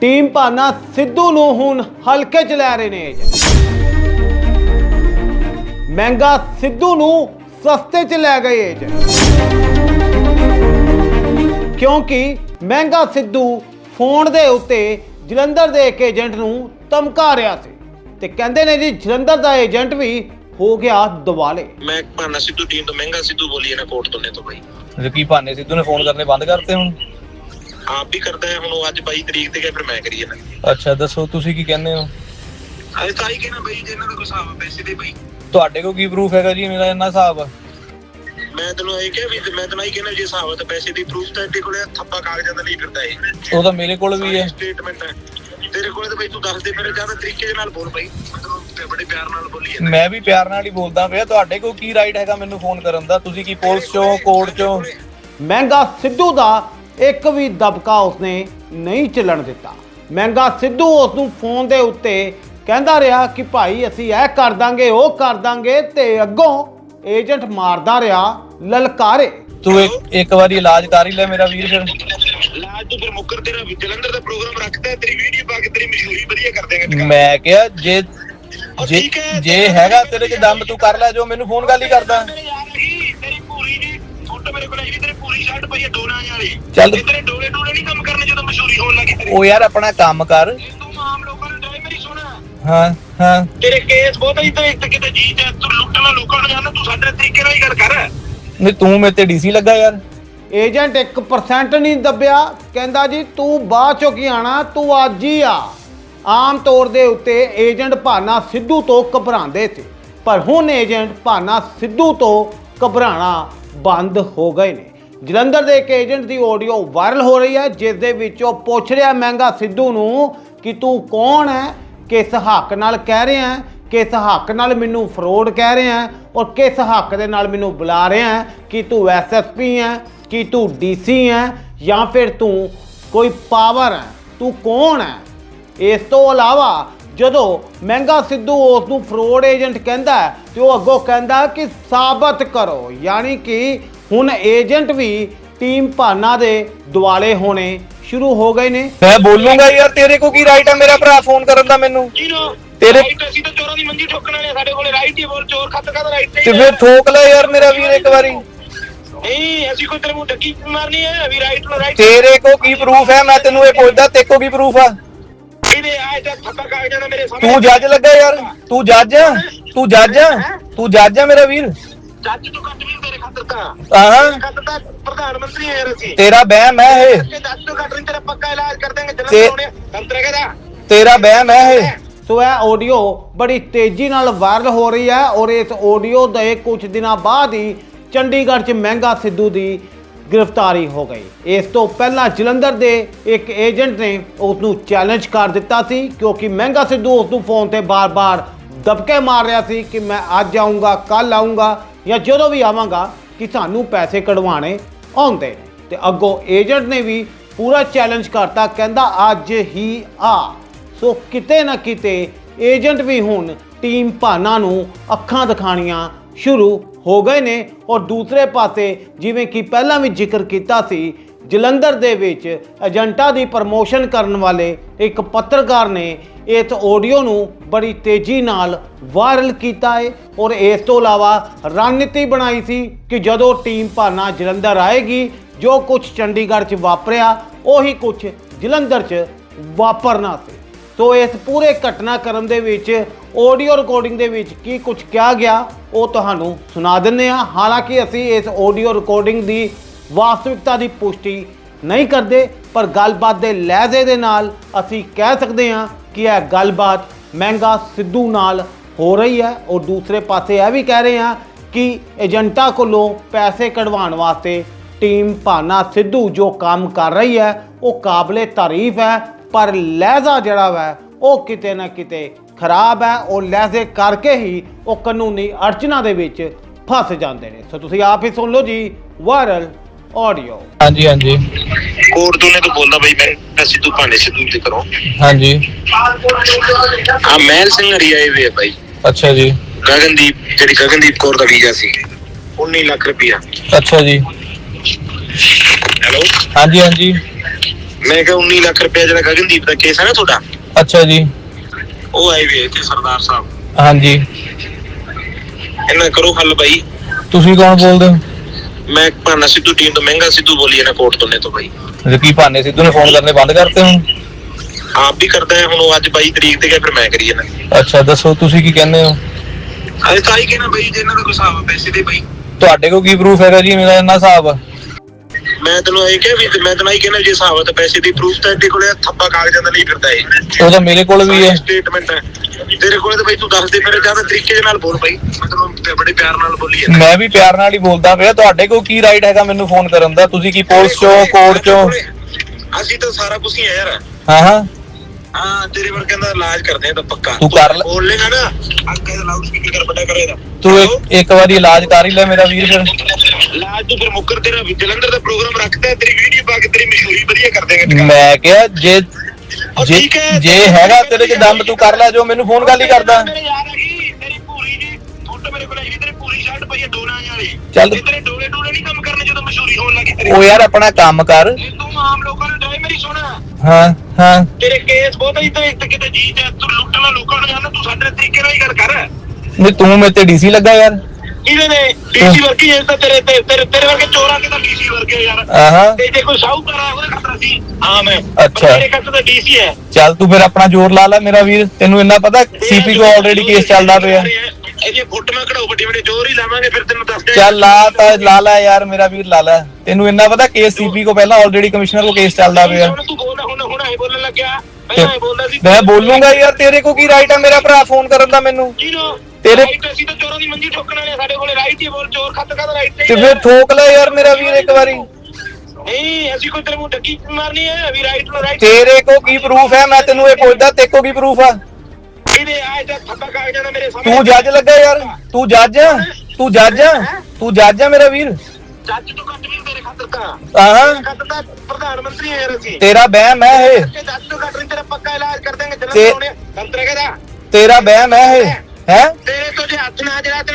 Team Bhana Sidhu ਨੂੰ ਹੁਣ ਹਲਕੇ ਚ ਲੈ ਰਹੇ ਨੇ ਏਜੰਟ ਮਹਿੰਗਾ ਸਿੱਧੂ ਨੂੰ ਸਸਤੇ ਚ ਲੈ ਗਏ ਏਜੰਟ ਕਿਉਂਕਿ ਮਹਿੰਗਾ ਸਿੱਧੂ ਫੋਨ ਦੇ ਉੱਤੇ ਜਲੰਧਰ ਦੇ ਇੱਕ ਏਜੰਟ ਨੂੰ ਧਮਕਾ ਰਿਹਾ ਸੀ। ਤੇ ਕਹਿੰਦੇ ਨੇ ਜੀ ਜਲੰਧਰ ਦਾ ਏਜੰਟ ਵੀ ਹੋ ਗਿਆ ਦਿਵਾਲੇ ਮੈਂ ਭਾਨਾ ਸਿੱਧੂ ਟੀਮ ਤੋਂ ਮਹਿੰਗਾ ਸਿੱਧੂ ਬੋਲੀ ਹੈ ਨਾ ਕੋਟ ਤੋਂ ਨੇ ਤੋਂ ਬਾਈ। ਜੇ ਕੀ ਭਾਨੇ ਸਿੱਧੂ ਨੇ ਫੋਨ ਕਰਨੇ ਬੰਦ ਕਰਤੇ ਹੁਣ? ਆਪ ਵੀ ਕਰਦਾ ਹੈ ਹੁਣ ਉਹ ਅੱਜ 22 ਤਰੀਕ ਤੇ ਗਿਆ ਫਿਰ ਮੈਂ ਕਰੀਏ ਨਾ ਅੱਛਾ ਦੱਸੋ ਤੁਸੀਂ ਕੀ ਕਹਿੰਦੇ ਹੋ? ਅਜੇ ਤਾਂ ਹੀ ਕਹਿਣਾ ਬਾਈ ਜੇ ਇਹਨਾਂ ਦਾ ਕੋਈ ਹਿਸਾਬ ਆ ਪੈਸੇ ਦੇ ਬਾਈ। ਤੁਹਾਡੇ ਕੋਲ ਕੀ ਪ੍ਰੂਫ ਹੈਗਾ ਜੀ ਮੇਰਾ ਇੰਨਾ ਹਿਸਾਬ? ਮੈਂ ਤੈਨੂੰ ਇਹ ਕਿਹਾ ਵੀ ਮੈਂ ਤੈਨੂੰ ਇਹ ਕਹਿਣਾ ਜੇ ਹਿਸਾਬ ਆ ਤਾਂ ਪੈਸੇ ਦੀ ਪ੍ਰੂਫ ਤਾਂ ਇਹਦੇ ਕੋਲੇ ਥੱਪਾ ਕਾਗਜ਼ਾਂ ਦਾ ਨਹੀਂ ਫਿਰਦਾ ਇਹ। ਉਹ ਤਾਂ ਮੇਰੇ ਕੋਲ ਵੀ ਹੈ। ਸਟੇਟਮੈਂਟ ਹੈ। ਤੇਰੇ ਕੋਲੇ ਤਾਂ ਬਾਈ ਤੂੰ ਦੱਸ ਦੇ ਮੇਰੇ ਜ਼ਿਆਦਾ ਤਰੀਕੇ ਦੇ ਨਾਲ ਬੋਲ ਬਾਈ। ਤੇ ਬੜੇ ਪਿਆਰ ਨਾਲ ਬੋਲੀ ਹੈ ਮੈਂ ਵੀ ਪਿਆਰ ਨਾਲ ਹੀ ਬੋਲਦਾ ਪਿਆ। ਤੁਹਾਡੇ ਕੋਲ ਕੀ ਰਾਈਟ ਹੈਗਾ ਮੈਨੂੰ ਫੋਨ ਕਰਨ ਦਾ? ਤੁਸੀਂ ਕੀ ਪੁਲਿਸ ਚੋਂ ਕੋਰਟ ਚੋਂ? ਮਹਿੰਗਾ ਸਿੱਧੂ ਦਾ ਇੱਕ ਵੀ ਦਬਕਾ ਉਸਨੇ ਨਹੀਂ ਚੱਲਣ ਦਿੱਤਾ। ਮਹਿੰਗਾ ਸਿੱਧੂ ਉਸ ਨੂੰ ਫੋਨ ਦੇ ਉੱਤੇ ਕਹਿੰਦਾ ਰਿਹਾ ਕਿ ਭਾਈ ਅਸੀਂ ਇਹ ਕਰ ਦਾਂਗੇ ਉਹ ਕਰ ਦਾਂਗੇ ਤੇ ਅੱਗੋਂ ਏਜੰਟ ਮਾਰਦਾ ਰਿਹਾ ਲਲਕਾਰੇ। ਤੂੰ ਇੱਕ ਇੱਕ ਵਾਰੀ ਇਲਾਜ ਕਰ ਹੀ ਲੈ ਮੇਰਾ ਵੀਰ ਫਿਰ। ਲਾਜ ਤੂੰ ਫਿਰ ਮੁੱਕਰ ਤੇਰਾ ਜਲੰਧਰ ਦਾ ਪ੍ਰੋਗਰਾਮ ਰੱਖਦਾ ਹੈ, ਤੇਰੀ ਵੀਡੀਓ ਪਾ ਕੇ ਤੇਰੀ ਮਸ਼ਹੂਰੀ ਵਧੀਆ ਕਰ ਦੇਗਾ ਮੈਂ ਕਿਹਾ ਜੇ ਜੇ ਜੇ ਹੈਗਾ ਤੇਰੇ 'ਚ ਦਮ ਤੂੰ ਕਰ ਲੈ ਜੋ ਮੈਨੂੰ ਫੋਨ ਗੱਲ ਹੀ ਕਰਦਾ। ਡੋਲਾਂ ਵਾਲੀ ਚੱਲ। ਤੇਰੇ ਡੋਲੇ ਡੋਲੇ ਨਹੀਂ ਕੰਮ ਕਰਨੇ ਜਦੋਂ ਮਸ਼ਹੂਰੀ ਹੋਣ ਲੱਗੀ ਤੇਰੀ ਉਹ ਯਾਰ ਆਪਣਾ ਕੰਮ ਕਰ। ਜੇ ਤੂੰ ਆਮ ਲੋਕਾਂ ਨੂੰ ਡਰਾਈ ਮੇਰੀ ਸੁਣ। ਹਾਂ ਹਾਂ। ਤੇਰੇ ਕੇਸ ਬਹੁਤ ਹੈ ਤੇ ਇੱਥੇ ਕਿਤੇ ਜੀ ਤੇ ਤੂੰ ਲੁੱਟਣਾ ਲੋਕਾਂ ਨੂੰ ਜਾਣਦਾ ਤੂੰ ਸਾਡੇ ਤਰੀਕੇ ਨਾਲ ਹੀ ਗੱਲ ਕਰ। ਨਹੀਂ ਤੂੰ ਮੇਰੇ ਤੇ ਡੀਸੀ ਲੱਗਾ ਯਾਰ। ਏਜੰਟ 1% ਨਹੀਂ ਦੱਬਿਆ। ਕਹਿੰਦਾ ਜੀ ਤੂੰ ਬਾਅਦ ਚੋਂ ਕੀ ਆਣਾ? ਤੂੰ ਅੱਜ ਹੀ ਆ। ਆਮ ਤੌਰ ਦੇ ਉੱਤੇ ਏਜੰਟ ਭਾਨਾ ਸਿੱਧੂ ਤੋਂ ਘਬਰਾਉਂਦੇ ਸੀ। ਪਰ ਹੁਣ ਏਜੰਟ ਭਾਨਾ ਸਿੱਧੂ ਤੋਂ ਘਬਰਾਣਾ ਬੰਦ ਹੋ ਗਏ ਨੇ। ਜਲੰਧਰ ਦੇ ਇੱਕ ਏਜੰਟ ਦੀ ਆਡੀਓ ਵਾਇਰਲ ਹੋ ਰਹੀ ਹੈ ਜਿਸ ਦੇ ਵਿੱਚ ਉਹ ਪੁੱਛ ਰਿਹਾ ਮਹਿੰਗਾ ਸਿੱਧੂ ਨੂੰ ਕਿ ਤੂੰ ਕੌਣ ਹੈ ਕਿਸ ਹੱਕ ਨਾਲ ਕਹਿ ਰਿਹਾ ਹੈ ਕਿਸ ਹੱਕ ਨਾਲ ਮੈਨੂੰ ਫਰੋਡ ਕਹਿ ਰਿਹਾ ਹੈ ਔਰ ਕਿਸ ਹੱਕ ਦੇ ਨਾਲ ਮੈਨੂੰ ਬੁਲਾ ਰਿਹਾ ਹੈ ਕਿ ਤੂੰ ਐਸਐਸਪੀ ਹੈ ਕਿ ਤੂੰ ਡੀਸੀ ਹੈ ਜਾਂ ਫਿਰ ਤੂੰ ਕੋਈ ਪਾਵਰ ਹੈ ਤੂੰ ਕੌਣ ਹੈ? ਇਸ ਤੋਂ ਇਲਾਵਾ ਜਦੋਂ ਮਹਿੰਗਾ ਸਿੱਧੂ ਉਸ ਨੂੰ ਫਰੋਡ ਏਜੰਟ ਕਹਿੰਦਾ ਹੈ, ਤੇ ਉਹ ਅੱਗੋਂ ਕਹਿੰਦਾ ਕਿ ਸਾਬਤ ਕਰੋ ਯਾਨੀ ਕਿ ਹੁਣ ਏਜੰਟ ਵੀ ਟੀਮ ਭਾਨਾ ਦੇ ਦੁਆਲੇ ਹੋਣੇ ਸ਼ੁਰੂ ਹੋ ਗਏ ਨੇ। ਮੈਂ ਬੋਲੂੰਗਾ ਯਾਰ ਤੇਰੇ ਕੋ ਕੀ ਰਾਈਟ ਆ ਮੇਰਾ ਭਰਾ ਫੋਨ ਕਰਨ ਦਾ ਮੈਨੂੰ? ਤੇਰੇ- ਅਸੀਂ ਤਾਂ ਚੋਰਾਂ ਦੀ ਮੰਜੀ ਠੋਕਣ ਵਾਲੇ ਆ, ਸਾਡੇ ਕੋਲੇ ਰਾਈਟ ਹੀ ਬੋਲ ਚੋਰ ਖੱਤ ਖੱਤ ਰਾਈਟ ਤੇ ਫਿਰ ਠੋਕ ਲੈ ਯਾਰ ਮੇਰਾ ਵੀਰ ਇੱਕ ਵਾਰੀ। ਨਹੀਂ ਅਸੀਂ ਕੋਈ ਤੇਰੇ ਮੂੰਹ ਡੱਕੀ ਮਾਰਨੀ ਹੈ ਵੀ ਰਾਈਟ ਨੂੰ ਰਾਈਟ ਤੇਰੇ ਕੋ ਕੀ ਪ੍ਰੂਫ ਹੈ ਮੈਂ ਤੈਨੂੰ ਇਹ ਪੁੱਛਦਾ ਤੇਰੇ ਕੋ ਕੀ ਪ੍ਰੂਫ ਆ? ਇਹਦੇ ਆਏ ਤਾਂ ਜੱਜ ਲੱਗਾ ਯਾਰ ਤੂੰ ਜੱਜ ਤੂੰ ਜੱਜ ਆ ਤੂੰ ਜੱਜ ਆ ਮੇਰਾ ਵੀਰ। ਜੱਜ ਤੋਂ ਘੱਟ ਵੀ ਤੇਰੇ ਖਾਤਰ ਤਾਂ ਆਹਾਂ ਤਾਂ ਪ੍ਰਧਾਨ ਮੰਤਰੀ ਹੈ ਅਸੀਂ ਤੇਰਾ ਵਹਿਮ ਹੈ ਇਹ। ਜੱਜ ਤੋਂ ਘੱਟ ਨਹੀਂ ਤੇਰਾ ਪੱਕਾ ਇਲਾਜ ਕਰ ਦੇਂਗੇ ਤੇ- ਜਲੰਧਰ ਹੋਣੇ ਸੰਤਰੇ ਕਹਦਾ ਤੇਰਾ ਵਹਿਮ ਹੈ ਇਹ। ਸੋ ਇਹ ਆਡੀਓ ਬੜੀ ਤੇਜ਼ੀ ਨਾਲ ਵਾਇਰਲ ਹੋ ਰਹੀ ਹੈ ਔਰ ਇਸ ਆਡੀਓ ਦੇ ਕੁਝ ਦਿਨਾਂ ਬਾਅਦ ਹੀ ਚੰਡੀਗੜ੍ਹ 'ਚ ਮਹਿੰਗਾ ਸਿੱਧੂ ਦੀ ਗ੍ਰਿਫਤਾਰੀ ਹੋ ਗਈ। ਇਸ ਤੋਂ ਪਹਿਲਾਂ ਜਲੰਧਰ ਦੇ ਇੱਕ ਏਜੰਟ ਨੇ ਉਸ ਨੂੰ ਚੈਲੰਜ ਕਰ ਦਿੱਤਾ ਸੀ ਕਿਉਂਕਿ ਮਹਿੰਗਾ ਸਿੱਧੂ ਉਸ ਨੂੰ ਫੋਨ ਤੇ ਬਾਰ-ਬਾਰ ਦਬਕੇ ਮਾਰ ਰਿਹਾ ਸੀ ਕਿ ਮੈਂ ਅੱਜ ਆਉਂਗਾ ਕੱਲ ਆਉਂਗਾ ਜਾਂ ਜਦੋਂ ਵੀ ਆਵਾਂਗਾ ਕਿ ਸਾਨੂੰ ਪੈਸੇ ਕਢਵਾਣੇ ਆਉਂਦੇ ਨੇ। ਤੇ ਅੱਗੋਂ ਏਜੰਟ ਨੇ ਵੀ ਪੂਰਾ ਚੈਲੰਜ ਕਰਤਾ, ਕਹਿੰਦਾ ਅੱਜ ਹੀ ਆ। ਸੋ ਕਿਤੇ ਨਾ ਕਿਤੇ ਏਜੰਟ ਵੀ ਹੁਣ ਟੀਮ ਭਾਨਾ ਨੂੰ ਅੱਖਾਂ ਦਿਖਾਣੀਆਂ ਸ਼ੁਰੂ ਹੋ ਗਏ ਨੇ। ਔਰ ਦੂਸਰੇ ਪਾਸੇ ਜਿਵੇਂ ਕਿ ਪਹਿਲਾਂ ਵੀ ਜ਼ਿਕਰ ਕੀਤਾ ਸੀ, ਜਲੰਧਰ ਦੇ ਵਿੱਚ ਏਜੰਟਾਂ ਦੀ ਪ੍ਰਮੋਸ਼ਨ ਕਰਨ ਵਾਲੇ ਇੱਕ ਪੱਤਰਕਾਰ ਨੇ ਇਸ ਆਡੀਓ ਨੂੰ ਬੜੀ ਤੇਜ਼ੀ ਨਾਲ ਵਾਇਰਲ ਕੀਤਾ ਹੈ ਔਰ ਇਸ ਤੋਂ ਇਲਾਵਾ ਰਣਨੀਤੀ ਬਣਾਈ ਸੀ ਕਿ ਜਦੋਂ ਟੀਮ ਭਾਨਾ ਜਲੰਧਰ ਆਏਗੀ, ਜੋ ਕੁਝ ਚੰਡੀਗੜ੍ਹ 'ਚ ਵਾਪਰਿਆ, ਉਹੀ ਕੁਝ ਜਲੰਧਰ 'ਚ ਵਾਪਰਨਾ ਸੀ। ਸੋ ਇਸ ਪੂਰੇ ਘਟਨਾਕ੍ਰਮ ਦੇ ਵਿੱਚ ਆਡੀਓ ਰਿਕਾਰਡਿੰਗ ਦੇ ਵਿੱਚ ਕੀ ਕੁਝ ਕਿਹਾ ਗਿਆ, ਉਹ ਤੁਹਾਨੂੰ ਸੁਣਾ ਦਿੰਦੇ ਹਾਂ। ਹਾਲਾਂਕਿ ਅਸੀਂ ਇਸ ਆਡੀਓ ਰਿਕਾਰਡਿੰਗ ਦੀ ਵਾਸਤਵਿਕਤਾ ਦੀ ਪੁਸ਼ਟੀ ਨਹੀਂ ਕਰਦੇ ਪਰ ਗੱਲਬਾਤ ਦੇ ਲਹਿਜ਼ੇ ਦੇ ਨਾਲ ਅਸੀਂ ਕਹਿ ਸਕਦੇ ਹਾਂ ਕਿ ਇਹ ਗੱਲਬਾਤ ਮਹਿੰਗਾ ਸਿੱਧੂ ਨਾਲ ਹੋ ਰਹੀ ਹੈ। ਔਰ ਦੂਸਰੇ ਪਾਸੇ ਇਹ ਵੀ ਕਹਿ ਰਹੇ ਹਾਂ ਕਿ ਏਜੰਟਾਂ ਕੋਲੋਂ ਪੈਸੇ ਕਢਵਾਉਣ ਵਾਸਤੇ ਟੀਮ ਭਾਨਾ ਸਿੱਧੂ ਜੋ ਕੰਮ ਕਰ ਰਹੀ ਹੈ, ਉਹ ਕਾਬਲੇ ਤਾਰੀਫ ਹੈ, ਪਰ ਲਹਿਜ਼ਾ ਜਿਹੜਾ ਵਾ, ਉਹ ਕਿਤੇ ਨਾ ਕਿਤੇ ਖਰਾਬ ਹੈ। ਉਹ ਲਹਿਜ਼ੇ ਕਰਕੇ ਹੀ ਉਹ ਕਾਨੂੰਨੀ ਅੜਚਨਾ ਦੇ ਵਿੱਚ ਫਸ ਜਾਂਦੇ ਨੇ। ਸੋ ਤੁਸੀਂ ਆਪ ਹੀ ਸੁਣ ਲਓ ਜੀ, ਵਾਇਰਲ ਆਡੀਓ। ਹਾਂਜੀ ਹਾਂਜੀ। ਕੋਟ ਤੋਂ ਨੇ ਤੋਂ ਬੋਲਦਾ ਬਈ ਮੈਂ ਸਿੱਧੂ ਭਾਨੇ ਸਿੱਧੂ ਤੇ ਕਰੋ ਹਾਂਜੀ। ਹਾਂ ਮਹਿਲ ਸਿੰਘ ਹਰੀ ਆਏ ਵੇ ਬਾਈ। ਅੱਛਾ ਜੀ। ਗਗਨਦੀਪ ਜਿਹੜੀ ਗਗਨਦੀਪ ਕੌਰ ਦਾ ਵੀਜ਼ਾ ਸੀ। 19 ਲੱਖ ਰੁਪਇਆ ਅੱਛਾ ਜੀ। ਹੈਲੋ। ਹਾਂਜੀ ਹਾਂਜੀ। ਮੈਂ ਕਿਹਾ 19 ਲੱਖ ਰੁਪਏ ਜਿਹੜਾ ਗਗਨਦੀਪ ਦਾ ਕੇਸ ਹੈ ਨਾ ਤੁਹਾਡਾ ਅੱਛਾ ਜੀ। ਉਹ ਆਈ ਵੀ ਇੱਥੇ ਸਰਦਾਰ ਸਾਹਿਬ। ਹਾਂਜੀ। ਇਹਨਾਂ ਕਰੋ ਹੱਲ ਬਾਈ। ਤੁਸੀਂ ਕੌਣ ਬੋਲਦੇ ਹੋ? ਮੈਂ ਭਾਨਾ ਸਿੱਧੂ ਟੀਮ ਤੋਂ ਮਹਿੰਗਾ ਸਿੱਧੂ ਬੋਲੀ ਇਹਨਾਂ ਕੋਰਟ ਤੋਂ ਨੇ ਤੋਂ ਬਾਈ ਕੀ ਭਾਨੇ ਸਿੱਧੂ ਨੇ ਫੋਨ ਕਰਨੇ ਬੰਦ ਕਰਤੇ ਹੁਣ? ਆਪ ਵੀ ਕਰਦਾ ਹੈ ਹੁਣ ਉਹ ਅੱਜ 22 ਤਰੀਕ ਤੇ ਗਿਆ ਫਿਰ ਮੈਂ ਕਰੀ ਇਹਨਾਂ ਅੱਛਾ ਦੱਸੋ ਤੁਸੀਂ ਕੀ ਕਹਿੰਦੇ ਹੋ? ਅਰੇ ਤਾਂ ਹੀ ਕਹਿਣਾ ਬਾਈ ਜੇ ਇਹਨਾਂ ਦਾ ਕੋਈ ਹਿਸਾਬ ਆ ਪੈਸੇ ਦੇ ਬਾਈ। ਤੁਹਾਡੇ ਕੋਲ ਕੀ ਪ੍ਰੂਫ ਹੈਗਾ ਜੀ ਮੇਰਾ ਇੰਨਾ ਹਿਸਾਬ ਆ? ਮੈਂ ਤੈਨੂੰ ਇਹ ਕਿਹਾ ਵੀ ਤੇ ਮੈਂ ਤੈਨੂੰ ਇਹ ਕਹਿਣਾ ਜੇ ਹਿਸਾਬ ਆ ਤਾਂ ਪੈਸੇ ਦੀ ਪ੍ਰੂਫ ਤਾਂ ਇਹਦੇ ਕੋਲੇ ਥੱਪਾ ਕਾਗਜ਼ਾਂ ਦਾ ਨਹੀਂ ਫਿਰਦਾ ਇਹ। ਉਹ ਤਾਂ ਮੇਰੇ ਕੋਲ ਵੀ ਹੈ। ਸਟੇਟਮੈਂਟ ਹੈ। ਤੇਰੇ ਕੋਲੇ ਤਾਂ ਬਾਈ ਤੂੰ ਦੱਸ ਦੇ ਮੇਰੇ ਜ਼ਿਆਦਾ ਤਰੀਕੇ ਦੇ ਨਾਲ ਬੋਲ ਬਾਈ। ਮੈਂ ਤੈਨੂੰ ਤੇ ਬੜੇ ਪਿਆਰ ਨਾਲ ਬੋਲੀ ਹੈ ਮੈਂ ਵੀ ਪਿਆਰ ਨਾਲ ਹੀ ਬੋਲਦਾ ਪਿਆ। ਤੁਹਾਡੇ ਕੋਲ ਕੀ ਰਾਈਟ ਹੈਗਾ ਮੈਨੂੰ ਫੋਨ ਕਰਨ ਦਾ? ਤੁਸੀਂ ਕੀ ਪੁਲਿਸ ਚੋਂ ਕੋਰਟ ਚੋਂ? ਅਸੀਂ ਤਾਂ ਸਾਰਾ ਕੁਝ ਹੀ ਆ ਯਾਰ। ਹਾਂ ਹਾਂ। ਹਾਂ ਤੇਰੇ ਵਰਗਿਆਂ ਦਾ ਇਲਾਜ ਕਰਦੇ ਆ ਤਾਂ ਪੱਕਾ। ਤੂੰ ਕਰ ਲੈ। ਬੋਲ ਲੇਗਾ ਨਾ। ਅੱਗੇ ਲਾਊਡ ਸਪੀਕਰ ਕਰ ਵੱਡਾ ਕਰੇਗਾ ਤੂੰ ਇੱਕ ਇੱਕ ਵਾਰੀ ਇਲਾਜ ਕਰ ਹੀ ਲੈ ਮੇਰਾ ਵੀਰ ਫਿਰ। ਇਲਾਜ ਤੂੰ ਫਿਰ ਮੁੱਕਰ ਤੇਰਾ ਵੀ ਜਲੰਧਰ ਦਾ ਪ੍ਰੋਗਰਾਮ ਰੱਖਦਾ ਤੇਰੀ ਵੀਡੀਓ ਪਾ ਕੇ ਤੇਰੀ ਮਸ਼ਹੂਰੀ ਵਧੀਆ ਕਰ ਦੇਗਾ ਮੈਂ ਕਿਹਾ ਜੇ ਜੇ ਠੀਕ ਹੈ, ਜੇ ਹੈਗਾ ਤੇਰੇ ਚ ਦਮ ਤੂੰ ਕਰ ਲੈ ਜੋ ਮੈਨੂੰ ਫੋਨ ਗੱਲ ਹੀ ਕਰਦਾ। ਮੇਰੇ ਯਾਰ ਹੈਗੀ ਤੇਰੀ ਪੂਰੀ ਜੀ ਫੋਟੋ ਮੇਰੇ ਕੋਲ ਹੈਗੀ ਤੇਰੀ ਪੂਰੀ ਸ਼ਰਟ ਪਈ ਹੈ ਡੋਲਾਂ ਵਾਲੀ। ਚੱਲ। ਇਹ ਤੇਰੇ ਡੋਲੇ ਡੋਲੇ ਨਹੀਂ ਕੰਮ ਕਰਨੇ ਜਦੋਂ ਮਸ਼ਹੂਰੀ ਹੋਣ ਲੱਗੀ ਤੇਰੀ ਉਹ ਯਾਰ ਆਪਣਾ ਕੰਮ ਕਰ। ਇਹ ਤੂੰ ਆਮ ਲੋਕਾਂ ਨੂੰ ਡਾਇ ਮੇਰੀ ਸੁਣ। ਹਾਂ ਹਾਂ। ਤੇਰੇ ਕੇਸ ਬਹੁਤ ਹੀ ਤੇ ਇੱਥੇ ਕਿਤੇ ਜੀ ਤੇ ਤੂੰ ਲੁੱਟਣਾ ਲੋਕਾਂ ਨੂੰ ਜਾਣਾ ਤੂੰ ਸਾਡੇ ਤਰੀਕੇ ਨਾਲ ਹੀ ਗੱਲ ਕਰ। ਨਹੀਂ ਤੂੰ ਮੇਰੇ ਤੇ ਡੀਸੀ ਲੱਗਾ ਯਾਰ। ਇਹਦੇ ਨੇ ਡੀਸੀ ਵਰਗੀ ਇਹ ਤਾਂ ਤੇਰੇ ਤੇ ਤੇਰੇ ਤੇਰੇ ਵਰਗੇ ਚੋਰਾਂ ਦੇ ਤਾਂ ਡੀਸੀ ਵਰਗੇ ਯਾਰ? ਆਹਾਂ। ਤੇ ਜੇ ਕੋਈ ਸਾਹੂਕਾਰ ਆ ਉਹਦੇ ਖਤਰਾ ਸੀ ਆਮ ਹੈ ਅੱਛਾ। ਤੇਰੇ ਖਤਰਾ ਤਾਂ ਡੀਸੀ ਹੈ। ਚੱਲ ਤੂੰ ਫਿਰ ਆਪਣਾ ਜ਼ੋਰ ਲਾ ਲੈ ਮੇਰਾ ਵੀਰ। ਤੈਨੂੰ ਇੰਨਾ ਪਤਾ ਸੀਪੀ ਕੋ ਆਲਰੇਡੀ ਕੇਸ ਚੱਲਦਾ ਪਿਆ। ਇਹਦੀ ਫੋਟੋਆਂ ਕਢਾਓ ਵੱਡੀ ਵੱਡੀ ਜ਼ੋਰ ਹੀ ਲਾਵਾਂਗੇ ਫਿਰ ਤੈਨੂੰ ਦੱਸ ਦੇ ਚੱਲ ਲਾ ਤਾਂ ਲਾ ਲੈ ਯਾਰ ਮੇਰਾ ਵੀਰ ਲਾ ਲੈ। ਤੈਨੂੰ ਇੰਨਾ ਪਤਾ ਕੇਸ ਸੀਪੀ ਕੋ ਪਹਿਲਾਂ ਆਲਰੇਡੀ ਕਮਿਸ਼ਨਰ ਕੋ ਕੇਸ ਚੱਲਦਾ ਪਿਆ। ਹੁਣ ਤੂੰ ਬੋਲ ਹੁਣ ਹੁਣ ਇਹ ਬੋਲਣ ਲੱਗਿਆ। ਪਹਿਲਾਂ ਇਹ ਬੋਲਦਾ ਸੀ ਮੈਂ ਬੋਲੂੰਗਾ ਯਾਰ ਤੇਰੇ ਕੋ ਕੀ ਰਾਈਟ ਹੈ ਮੇਰਾ ਭਰਾ ਫੋਨ ਕਰਨ ਦਾ ਮੈਨੂੰ? ਜੀਰੋ ਤੇਰੇ- ਰਾਈਟ ਅਸੀਂ ਤਾਂ ਚੋਰਾਂ ਦੀ ਮੰਜੀ ਠੋਕਣ ਵਾਲੇ ਆ, ਸਾਡੇ ਕੋਲੇ ਰਾਈਟ ਹੀ ਬੋਲ ਚੋਰ ਖੱਤ ਕਾ ਰਾਈਟ ਤੇ ਫਿਰ ਠੋਕ ਲੈ ਯਾਰ ਮੇਰਾ ਵੀਰ ਇੱਕ ਵਾਰੀ। ਨਹੀਂ ਅਸੀਂ ਕੋਈ ਤੇਰੇ ਮੂੰਹ ਡੱਕੀ ਮਾਰਨੀ ਹੈ ਵੀ ਰਾਈਟ ਨੂੰ ਰਾਈਟ ਤੇਰੇ ਕੋ ਕੀ ਪ੍ਰੂਫ ਹੈ? ਮੈਂ ਤੈਨੂੰ ਇਹ ਪੁੱਛਦਾ ਤੇ ਕੋ ਕੀ ਪ੍ਰੂਫ ਆ? ਇਹਦੇ ਆਏ ਤਾਂ ਥੱਪਾ ਕਾਗਜ਼ਾਂ ਦਾ ਮੇਰੇ ਸਾਹਮਣੇ। ਤੂੰ ਜੱਜ ਲੱਗਾ ਯਾਰ ਤੂੰ ਜੱਜ ਆ? ਤੂੰ ਜੱਜ ਆ? ਤੂੰ ਜੱਜ ਆ ਮੇਰਾ ਵੀਰ। ਜੱਜ ਤੋਂ ਘੱਟ ਨਹੀਂ ਤੇਰੇ ਖਾਤਰ ਤਾਂ। ਆਹਾਂ। ਤੇਰੇ ਖਾਤਰ ਤਾਂ ਪ੍ਰਧਾਨ ਮੰਤਰੀ ਹੈ ਯਾਰ ਅਸੀਂ। ਤੇਰਾ ਵਹਿਮ ਹੈ ਇਹ। ਕਿ ਜੱਜ ਤੋਂ ਘੱਟ ਨਹੀਂ ਤੇਰਾ ਪੱਕਾ ਇਲਾਜ ਕਰ ਦੇਂਗੇ ਤੇ- ਜਲੰਧਰ ਆਉਣੇ ਦੰਤਰੇ ਕਹਦਾ ਤੇਰਾ ਵਹਿਮ ਹੈ ਇਹ। ਹੈ? ਤੇਰੇ ਤੋਂ ਜੇ ਹੱਥ ਨਾ ਜਰਾ ਤੇ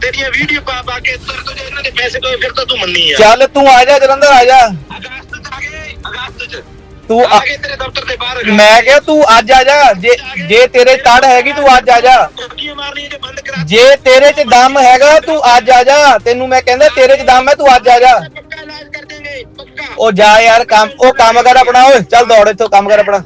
ਤੇਰੀਆਂ ਵੀਡੀਓ ਪਾ ਪਾ ਕੇ ਤੇਰੇ ਤੋਂ ਜੇ ਇਹਨਾਂ ਦੇ ਪੈਸੇ ਕੋਈ ਫਿਰ ਤਾਂ ਤੂੰ ਮੰਨੀ ਆ। ਚੱਲ ਤੂੰ ਆ ਜਾ ਜਲੰਧਰ ਆ ਜਾ। ਅਗਸਤ ਚ ਆ ਗਏ ਅਗਸਤ ਚ। ਤੂੰ ਆ ਆ- ਗਏ ਤੇਰੇ ਦਫ਼ਤਰ ਦੇ ਬਾਹਰ। ਮੈਂ ਕਿਹਾ ਤੂੰ ਅੱਜ ਆ ਜਾ। ਜੇ ਜੇ ਤੇਰੇ ਤੜ ਹੈਗੀ ਤੂੰ ਅੱਜ ਆ ਜਾ। ਮਾਰਨੀਆਂ ਜੇ ਬੰਦ ਕਰਾ। ਜੇ ਤੇਰੇ 'ਚ ਦਮ ਹੈਗਾ ਤੂੰ ਅੱਜ ਆ ਜਾ। ਤੈਨੂੰ ਮੈਂ ਕਹਿੰਦਾ ਤੇਰੇ 'ਚ ਦਮ ਹੈ ਤੂੰ ਅੱਜ ਆ ਜਾ। ਪੱਕਾ ਇਲਾਜ ਕਰ ਦੇਂਗੇ ਪੱਕਾ। ਉਹ ਜਾ ਯਾਰ ਕੰਮ ਉਹ ਕੰਮ ਕਰ ਆਪਣਾ ਓਏ। ਚੱਲ ਦੌੜ ਇੱਥੋਂ ਕੰਮ ਕਰ ਆਪਣਾ।